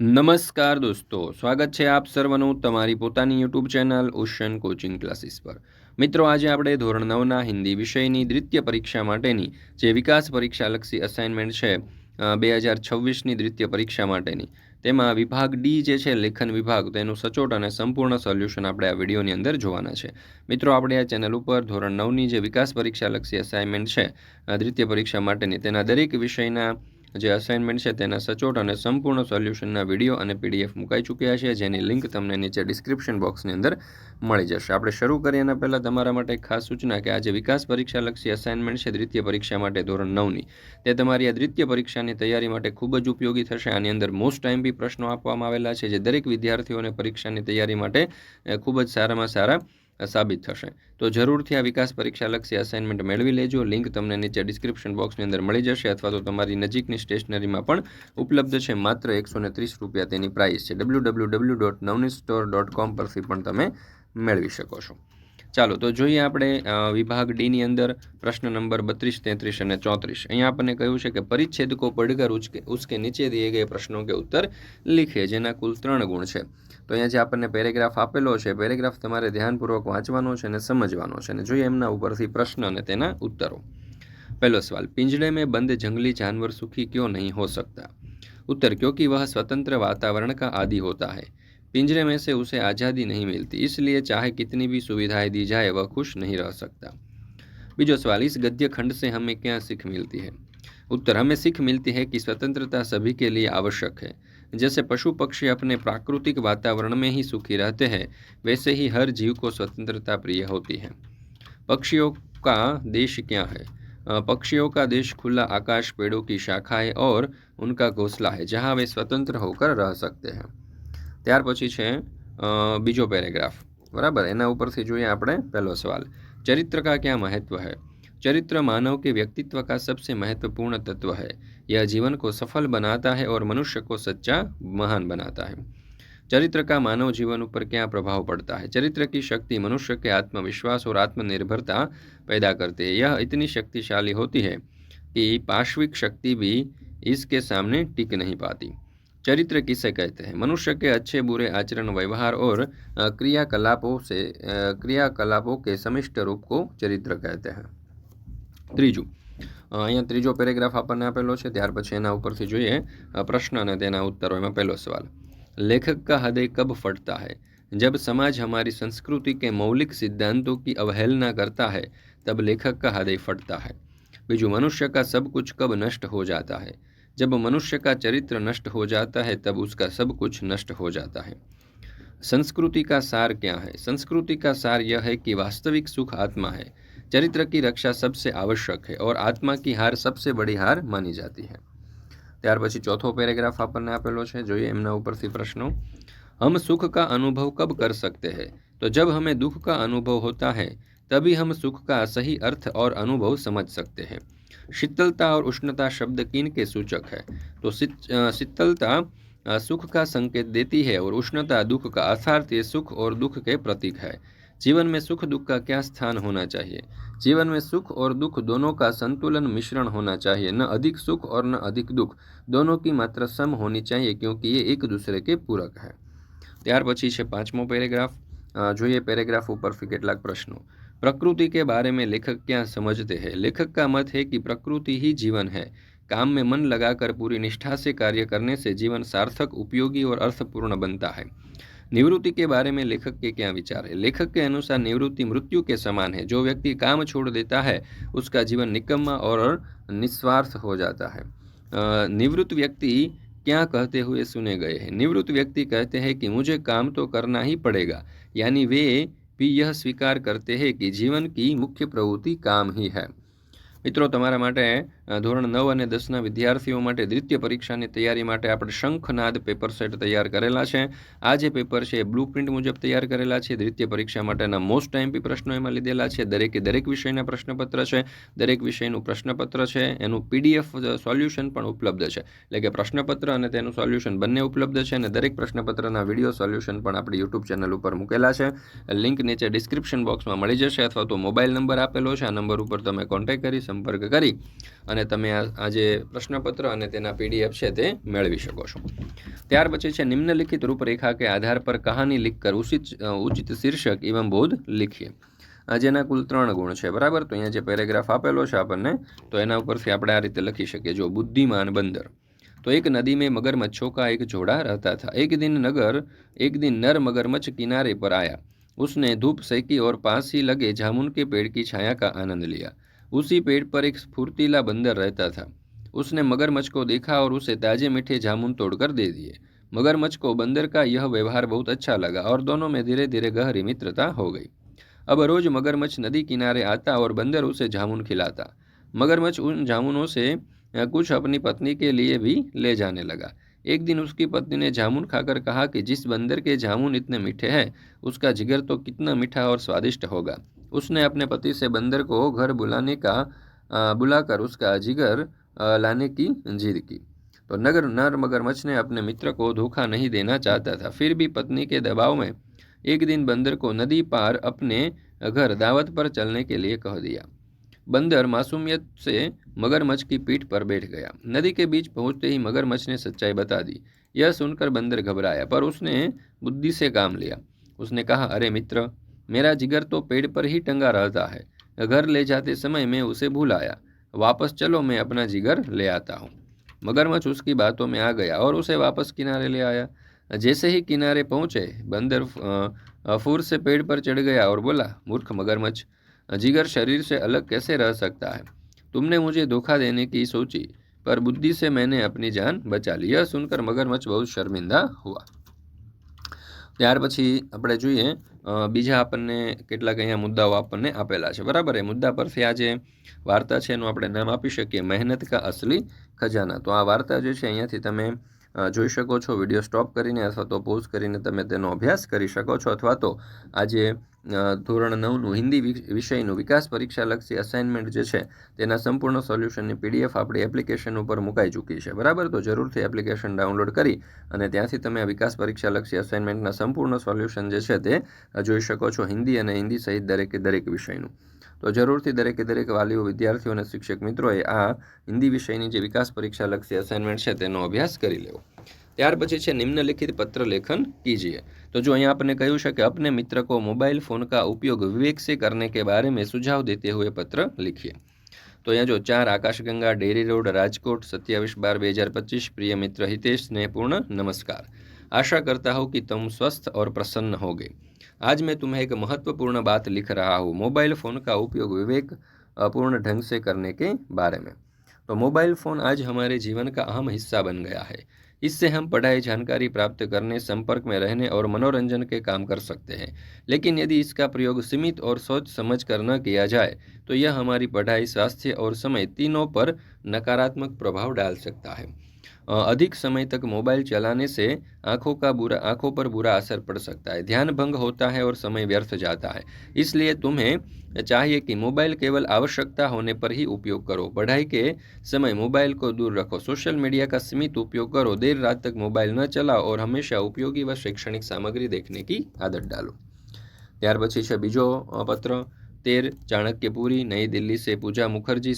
નમસ્કાર દોસ્તો સ્વાગત છે આપ સર્વનું તમારી પોતાની YouTube channel Ocean coaching classes પર મિત્રો આજે આપણે ધોરણ નવના હિન્દી વિષયની દ્વિતીય પરીક્ષા માટેની જે વિકાસ પરીક્ષાલક્ષી અસાઇનમેન્ટ છે બે હજાર છવ્વીસની દ્વિતીય પરીક્ષા માટેની તેમાં વિભાગ ડી જે છે લેખન વિભાગ તેનું સચોટ અને સંપૂર્ણ સોલ્યુશન આપણે આ વિડીયોની અંદર જોવાના છે મિત્રો આપણે આ ચેનલ ઉપર ધોરણ નવની જે વિકાસ પરીક્ષાલક્ષી અસાઇનમેન્ટ છે દ્વિતીય પરીક્ષા માટેની તેના દરેક વિષયના જે અસાઇનમેન્ટ છે તેના સચોટ અને સંપૂર્ણ સોલ્યુશનના વિડીયો અને પીડીએફ મુકાઈ ચૂક્યા છે જેની લિંક તમને નીચે ડિસ્ક્રિપ્શન બોક્સની અંદર મળી જશે આપણે શરૂ કરીએ એના પહેલાં તમારા માટે ખાસ સૂચના કે આજે વિકાસ પરીક્ષાલક્ષી અસાઇનમેન્ટ છે દ્વિતીય પરીક્ષા માટે ધોરણ નવની તે તમારી આ દ્વિતીય પરીક્ષાની તૈયારી માટે ખૂબ જ ઉપયોગી થશે આની અંદર મોસ્ટ ટાઈમ બી પ્રશ્નો આપવામાં આવેલા છે જે દરેક વિદ્યાર્થીઓને પરીક્ષાની તૈયારી માટે ખૂબ જ સારામાં સારા સાબિત થશે તો જરૂરથી આ વિકાસ પરીક્ષા લક્ષી અસાઇનમેન્ટ મેળવી લેજો લિંક તમને નીચે ડિસ્ક્રિપ્શન બોક્સની અંદર મળી જશે અથવા તો તમારી નજીકની સ્ટેશનરીમાં પણ ઉપલબ્ધ છે માત્ર એકસો ત્રીસ રૂપિયા તેની પ્રાઇસ છે ડબલ્યુ ડબલ્યુ ડોટ નવની સ્ટોર ડોટ કોમ પરથી પણ તમે મેળવી શકો છો ચાલો તો જોઈએ આપણે વિભાગ ડીની અંદર પ્રશ્ન નંબર બત્રીસ તેત્રીસ અને ચોત્રીસ અહીંયા આપણને કહ્યું છે કે પરિચ્છેદકો પડઘર ઉચકે ઉચકે નીચે દિયે ગયે પ્રશ્નો કે ઉત્તર લીખે જેના કુલ ત્રણ ગુણ છે तो यहां से अपन ने पैराग्राफ अपेलो है पैराग्राफ तुम्हारे ध्यान पूर्वक વાંચવાનો છે અને સમજવાનો છે અને જોઈએ એમના ઉપરથી પ્રશ્ન અને તેના ઉત્તરો પહેલો સવાલ पिंजરે મેં બંધ જંગલી જાનવર સુખી ક્યો નહીં હો સકતા ઉત્તર ક્યોકી વહ સ્વતંત્ર વાતાવરણ કા આદી હોતા હૈ પિંજરે મેં સે ઉસે આઝાદી નહીં મિલતી ઇસલિયે ચાહે કિતની ભી સુવિધાએ દી જાય વહ ખુશ નહીં રહ સકતા બીજો સવાલ ઇસ ગદ્ય ખંડ સે હમે ક્યાં સિક્હ મિલતી હૈ ઉત્તર હમે સિક્હ મિલતી હૈ કી સ્વતંત્રતા સભી કે લિયે આવશ્યક હૈ जैसे पशु पक्षी अपने प्राकृतिक वातावरण में ही सुखी रहते हैं वैसे ही हर जीव को स्वतंत्रता प्रिय होती है पक्षियों का देश क्या है पक्षियों का देश खुला आकाश पेड़ों की शाखाएं और उनका घोंसला है जहां वे स्वतंत्र होकर रह सकते हैं त्यार પછી बीजो બીજો बराबर एना એના जो है अपने પહેલો सवाल चरित्र का क्या महत्व है चरित्र मानव के व्यक्तित्व का सबसे महत्वपूर्ण तत्व है यह जीवन को सफल बनाता है और मनुष्य को सच्चा महान बनाता है चरित्र का मानव जीवन ऊपर क्या प्रभाव पड़ता है चरित्र की शक्ति मनुष्य के आत्मविश्वास और आत्मनिर्भरता पैदा करती है यह इतनी शक्तिशाली होती है कि पार्श्विक शक्ति भी इसके सामने टिक नहीं पाती चरित्र किसे कहते हैं मनुष्य के अच्छे बुरे आचरण व्यवहार और क्रियाकलापों से क्रियाकलापों के समिष्ट रूप को चरित्र कहते हैं तीजू अह यहां त्रीजो पैराग्राफ अपन ने अपेलो छे ત્યાર પછી એના ઉપરથી જોઈએ પ્રશ્નાને તેના ઉત્તર હોય મે પહેલો સવાલ લેખક કા હદય કબ ફટતા હૈ જબ સમાજ હમારી સંસ્કૃતિ કે મૌલિક સિદ્ધાંતો કી અવહેલના કરતા હૈ તબ લેખક કા હદય ફટતા હૈ બીજું મનુષ્ય કા સબ કુછ કબ નષ્ટ હો જાતા હૈ જબ મનુષ્ય કા ચરિત્ર નષ્ટ હો જાતા હૈ તબ uska સબ કુછ નષ્ટ હો જાતા હૈ સંસ્કૃતિ કા સાર ક્યા હૈ સંસ્કૃતિ કા સાર યહ હૈ કે વાસ્તવિક સુખ આત્મા હૈ चरित्र की रक्षा सबसे आवश्यक है और आत्मा की हार सबसे बड़ी हार मानी जाती है। ત્યાર પછી ચોથો પેરેગ્રાફ આપણને આપેલા છે જોઈએ એમના ઉપરથી પ્રશ્નો. હમ સુખ કા અનુભવ કબ કર સકતે હૈ? તો જબ હમે દુખ કા અનુભવ હોતા હૈ, તભી હમ સુખ કા સહી અર્થ ઓર અનુભવ સમજ સકતે હૈ। શીતલતા ઓર ઉષ્ણતા શબ્દ કીન કે સૂચક હૈ? તો શીતલતા સુખ કા સંકેત દેતી હૈ ઓર ઉષ્ણતા દુખ કા અસારતે સુખ ઓર દુખ કે પ્રતીક હૈ। जीवन में सुख दुख का क्या स्थान होना चाहिए जीवन में सुख और दुख दोनों का संतुलन मिश्रण होना चाहिए न अधिक सुख और न अधिक दुख दोनों की मात्रा सम होनी चाहिए क्योंकि ये एक दूसरे के पूरक है ત્યાર से पांचमो પાંચમો जो ये પેરેग्राफ ऊपर કેટલાક प्रश्नों प्रकृति के बारे में लेखक क्या समझते हैं लेखक का मत है कि प्रकृति ही जीवन है काम में मन लगाकर पूरी निष्ठा से कार्य करने से जीवन सार्थक उपयोगी और अर्थपूर्ण बनता है निवृत्ति के बारे में लेखक के क्या विचार है लेखक के अनुसार निवृत्ति मृत्यु के समान है जो व्यक्ति काम छोड़ देता है उसका जीवन निकम्मा और निस्वार्थ हो जाता है निवृत्त व्यक्ति क्या कहते हुए सुने गए हैं निवृत्त व्यक्ति कहते हैं कि मुझे काम तो करना ही पड़ेगा यानी वे भी यह स्वीकार करते हैं कि जीवन की मुख्य प्रवृत्ति काम ही है मित्रों तुम्हारा माटे ધોરણ નવ અને દસના વિદ્યાર્થીઓ માટે દ્વિતીય પરીક્ષાની તૈયારી માટે આપણે શંખનાદ પેપર સેટ તૈયાર કરેલા છે આ જે પેપર છે એ બ્લુ પ્રિન્ટ મુજબ તૈયાર કરેલા છે દ્વિતીય પરીક્ષા માટેના મોસ્ટ ટાઈમ ટાઈમપી પ્રશ્નો એમાં લીધેલા છે દરેકે દરેક વિષયના પ્રશ્નપત્ર છે દરેક વિષયનું પ્રશ્નપત્ર છે એનું પીડીએફ સોલ્યુશન પણ ઉપલબ્ધ છે એટલે કે પ્રશ્નપત્ર અને તેનું સોલ્યુશન બંને ઉપલબ્ધ છે અને દરેક પ્રશ્નપત્રના વિડીયો સોલ્યુશન પણ આપણે યુટ્યુબ ચેનલ ઉપર મૂકેલા છે લિંક નીચે ડિસ્ક્રિપ્શન બોક્સમાં મળી જશે અથવા તો મોબાઈલ નંબર આપેલો છે આ નંબર ઉપર તમે કોન્ટેક્ટ કરી સંપર્ક કરી અને તમે આ જે પ્રશ્નપત્ર અને તેના પીડીએફ છે તે મેળવી શકો છો ત્યાર પછી છે નિમ્નલિખિત રૂપરેખા કે આધાર પર કહાની કર ઉચિત ઉચિત શીર્ષક એવં બોધ લીખીએ જેના કુલ ત્રણ ગુણ છે બરાબર તો અહીંયા જે પેરેગ્રાફ આપેલો છે આપણને તો એના ઉપરથી આપણે આ રીતે લખી શકીએ જો બુદ્ધિમાન બંદર તો એક નદી મેં મગરમચ્છો કા એક જોડા રહેતા થા એક દિન નગર એક દિન નર મગરમચ્છ કિનારે પર આયા उसने ધૂપ सेकी ઓર पास લગે જામુન કે के पेड़ की छाया का आनंद उसी पेड़ पर एक स्फुर्तीला बंदर रहता था उसने मगरमच्छ को देखा और उसे ताजे मीठे जामुन तोड़कर दे दिए मगरमच्छ को बंदर का यह व्यवहार बहुत अच्छा लगा और दोनों में धीरे धीरे गहरी मित्रता हो गई अब रोज मगरमच्छ नदी किनारे आता और बंदर उसे जामुन खिलाता मगरमच्छ उन जामुनों से कुछ अपनी पत्नी के लिए भी ले जाने लगा एक दिन उसकी पत्नी ने जामुन खाकर कहा कि जिस बंदर के जामुन इतने मीठे हैं उसका जिगर तो कितना मीठा और स्वादिष्ट होगा उसने अपने पति से बंदर को घर बुलाने का बुलाकर उसका जिगर लाने की जिद की तो नगर नर मगरमच्छ ने अपने मित्र को धोखा नहीं देना चाहता था फिर भी पत्नी के दबाव में एक दिन बंदर को नदी पार अपने घर दावत पर चलने के लिए कह दिया बंदर मासूमियत से मगरमच्छ की पीठ पर बैठ गया नदी के बीच पहुंचते ही मगरमच्छ ने सच्चाई बता दी यह सुनकर बंदर घबराया पर उसने बुद्धि से काम लिया उसने कहा अरे मित्र मेरा जिगर तो पेड़ पर ही टंगा रहता है घर ले जाते समय मैं उसे भूल आया वापस चलो मैं अपना जिगर ले आता हूँ मगरमच्छ उसकी बातों में आ गया और उसे वापस किनारे ले आया जैसे ही किनारे पहुँचे बंदर फूर से पेड़ पर चढ़ गया और बोला मूर्ख मगरमच्छ जिगर शरीर से अलग कैसे रह सकता है तुमने मुझे धोखा देने की सोची पर बुद्धि से मैंने अपनी जान बचा ली यह सुनकर मगरमच्छ बहुत शर्मिंदा हुआ त्यार पी अपने जुए બીજા આપણને કેટલાક અહીંયા મુદ્દાઓ આપણને આપેલા છે બરાબર એ મુદ્દા પરથી આ જે વાર્તા છે એનું આપણે નામ આપી શકીએ મહેનત કા અસલી ખજાના તો આ વાર્તા જે છે અહીંયાથી તમે જોઈ શકો છો વિડીયો સ્ટોપ કરીને અથવા તો પોઝ કરીને તમે તેનો અભ્યાસ કરી શકો છો અથવા તો આજે ધોરણ નવનું હિન્દી વિષયનું વિકાસ પરીક્ષાલક્ષી અસાઇનમેન્ટ જે છે તેના સંપૂર્ણ સોલ્યુશનની પીડીએફ આપણી એપ્લિકેશન ઉપર મુકાઈ ચૂકી છે બરાબર તો જરૂરથી એપ્લિકેશન ડાઉનલોડ કરી અને ત્યાંથી તમે આ વિકાસ પરીક્ષાલક્ષી અસાઇનમેન્ટના સંપૂર્ણ સોલ્યુશન જે છે તે જોઈ શકો છો હિન્દી અને હિન્દી સહિત દરેકે દરેક વિષયનું તો જરૂરથી દરેકે દરેક વાલીઓ વિદ્યાર્થીઓ અને શિક્ષક મિત્રોએ આ હિન્દી વિષયની જે વિકાસ પરીક્ષા લક્ષી અસાઇનમેન્ટ છે તેનો અભ્યાસ કરી લેવો ત્યાર પછી છે નિમ્નલિખિત પત્ર લેખન કીજીએ તો જો અહીંયા આપણે કહ્યું છે કે અપને મિત્રકો મોબાઈલ ફોન કા ઉપયોગ વિવેક સે કરને કે બારે મેં સુઝાવ દેતે હુએ પત્ર લખીએ તો અહીંયા જો ચાર આકાશગંગા ડેરી રોડ રાજકોટ સત્યાવીસ બાર બે હજાર પચીસ પ્રિય મિત્ર હિતેશને પૂર્ણ નમસ્કાર આશા કરતા હો કે તમ સ્વસ્થ ઓર પ્રસન્ન હોગે आज मैं तुम्हें एक महत्वपूर्ण बात लिख रहा हूँ मोबाइल फ़ोन का उपयोग विवेक पूर्ण ढंग से करने के बारे में तो मोबाइल फ़ोन आज हमारे जीवन का अहम हिस्सा बन गया है इससे हम पढ़ाई जानकारी प्राप्त करने संपर्क में रहने और मनोरंजन के काम कर सकते हैं लेकिन यदि इसका प्रयोग सीमित और सोच समझ कर न किया जाए तो यह हमारी पढ़ाई स्वास्थ्य और समय तीनों पर नकारात्मक प्रभाव डाल सकता है अधिक समय तक मोबाइल चलाने से आंखों का बुरा आंखों पर बुरा असर पड़ सकता है ध्यान भंग होता है और समय व्यर्थ जाता है इसलिए तुम्हें चाहिए कि मोबाइल केवल आवश्यकता होने पर ही उपयोग करो पढ़ाई के समय मोबाइल को दूर रखो सोशल मीडिया का सीमित उपयोग करो देर रात तक मोबाइल न चलाओ और हमेशा उपयोगी व शैक्षणिक सामग्री देखने की आदत डालो ત્યાર પછી છે બીજો પત્ર તેર ચાણક્યપુરી નઈ દિલ્હી સે પૂજા મુખર્જી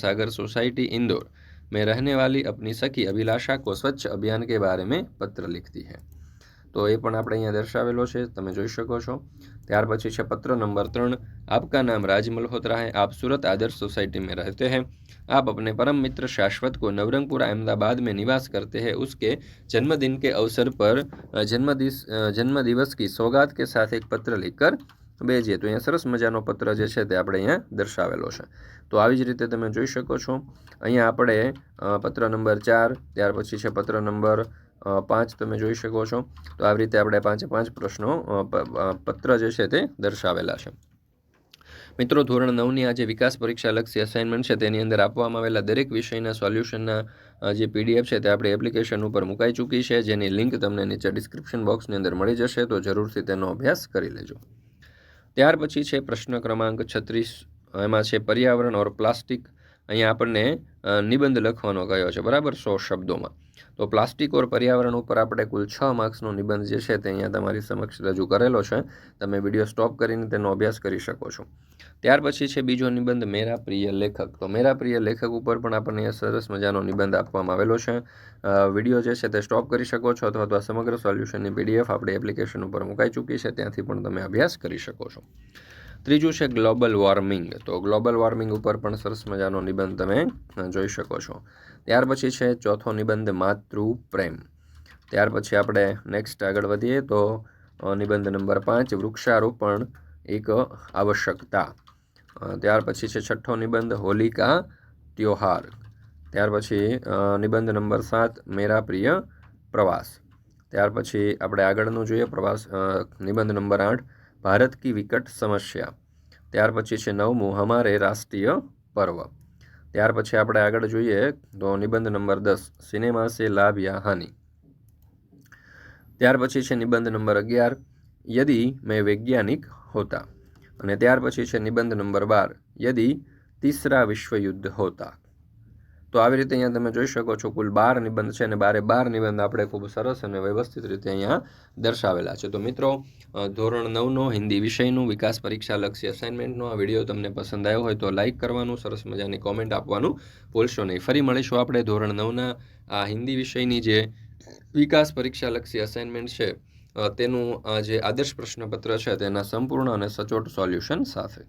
સાગર સોસાયટી ઇન્દોર में रहने वाली अपनी सखी अभिलाषा को स्वच्छ अभियान के बारे में पत्र लिखती है तो ये आप दर्शालो અહીંયા जी सको त्यार જોઈ શકો છો ત્યાર પછી છે પત્ર નંબર ત્રણ આપકા નામ રાજ में रहते हैं आप अपने परम मित्र शाश्वत को नवरंगपुरा अहमदाबाद में निवास करते हैं उसके जन्मदिन के अवसर पर जन्मदिन जन्मदिवस की सौगात के साथ एक पत्र लिखकर બે છે તો અહીંયા સરસ મજાનો પત્ર જે છે તે આપણે અહીંયા દર્શાવેલો છે તો આવી જ રીતે તમે જોઈ શકો છો અહીંયા આપણે પત્ર નંબર ચાર ત્યાર પછી છે પત્ર નંબર પાંચ તમે જોઈ શકો છો તો આવી રીતે આપણે પાંચે પાંચ પ્રશ્નો પત્ર જે છે તે દર્શાવેલા છે મિત્રો ધોરણ નવની આજે વિકાસ પરીક્ષા લક્ષી અસાઇનમેન્ટ છે તેની અંદર આપવામાં આવેલા દરેક વિષયના સોલ્યુશનના જે પીડીએફ છે તે આપણે એપ્લિકેશન ઉપર મુકાઈ ચૂકી છે જેની લિંક તમને નીચે ડિસ્ક્રિપ્શન બોક્સની અંદર મળી જશે તો જરૂરથી તેનો અભ્યાસ કરી લેજો ત્યાર પછી છે પ્રશ્ન ક્રમાંક છત્રીસ એમાં છે પર્યાવરણ ઓર પ્લાસ્ટિક અહીંયા આપણને નિબંધ લખવાનો કયો છે બરાબર સો શબ્દોમાં તો પ્લાસ્ટિક ઓર પર્યાવરણ ઉપર આપણે કુલ છ માર્ક્સનો નિબંધ જે છે તે અહીંયા તમારી સમક્ષ રજૂ કરેલો છે તમે વિડીયો સ્ટોપ કરીને તેનો અભ્યાસ કરી શકો છો ત્યાર પછી છે બીજો નિબંધ મેરા પ્રિય લેખક તો મેરા પ્રિય લેખક ઉપર પણ આપણને સરસ મજાનો નિબંધ આપવામાં આવેલો છે વિડીયો જે છે તે સ્ટોપ કરી શકો છો અથવા તો સમગ્ર સોલ્યુશનની પીડીએફ આપણી એપ્લિકેશન ઉપર મુકાઈ ચૂકી છે ત્યાંથી પણ તમે અભ્યાસ કરી શકો છો ત્રીજું છે ગ્લોબલ વોર્મિંગ તો ગ્લોબલ વોર્મિંગ ઉપર પણ સરસ મજાનો નિબંધ તમે જોઈ શકો છો ત્યાર પછી છે ચોથો નિબંધ માતૃ પ્રેમ ત્યાર પછી આપણે નેક્સ્ટ આગળ વધીએ તો નિબંધ નંબર પાંચ વૃક્ષારોપણ એક આવશ્યકતા ત્યાર પછી છે છઠ્ઠો નિબંધ હોલિકા ત્યોહાર ત્યાર પછી નિબંધ નંબર સાત મેરા પ્રિય પ્રવાસ ત્યાર પછી આપણે આગળનું જોઈએ પ્રવાસ નિબંધ નંબર આઠ ભારત કી વિકટ સમસ્યા ત્યાર પછી છે નવમું હમારે રાષ્ટ્રીય પર્વ ત્યાર પછી આપણે આગળ જોઈએ તો નિબંધ નંબર દસ સિનેમા સે લાભ યા હાનિ ત્યાર પછી છે નિબંધ નંબર અગિયાર યદી મેં વૈજ્ઞાનિક હોતા અને ત્યાર પછી છે નિબંધ નંબર બાર યદી તીસરા વિશ્વયુદ્ધ હોતા તો આવી રીતે અહીંયા તમે જોઈ શકો છો કુલ બાર નિબંધ છે અને બારે બાર નિબંધ આપણે ખૂબ સરસ અને વ્યવસ્થિત રીતે અહીંયા દર્શાવેલા છે તો મિત્રો ધોરણ નવનો હિન્દી વિષયનું વિકાસ પરીક્ષા લક્ષી અસાઇનમેન્ટનો આ વિડીયો તમને પસંદ આવ્યો હોય તો લાઇક કરવાનું સરસ મજાની કોમેન્ટ આપવાનું ભૂલશો નહીં ફરી મળીશું આપણે ધોરણ નવના આ હિન્દી વિષયની જે વિકાસ પરીક્ષા લક્ષી અસાઇનમેન્ટ છે તેનું જે આદર્શ પ્રશ્નપત્ર છે તેના સંપૂર્ણ અને સચોટ સોલ્યુશન સાથે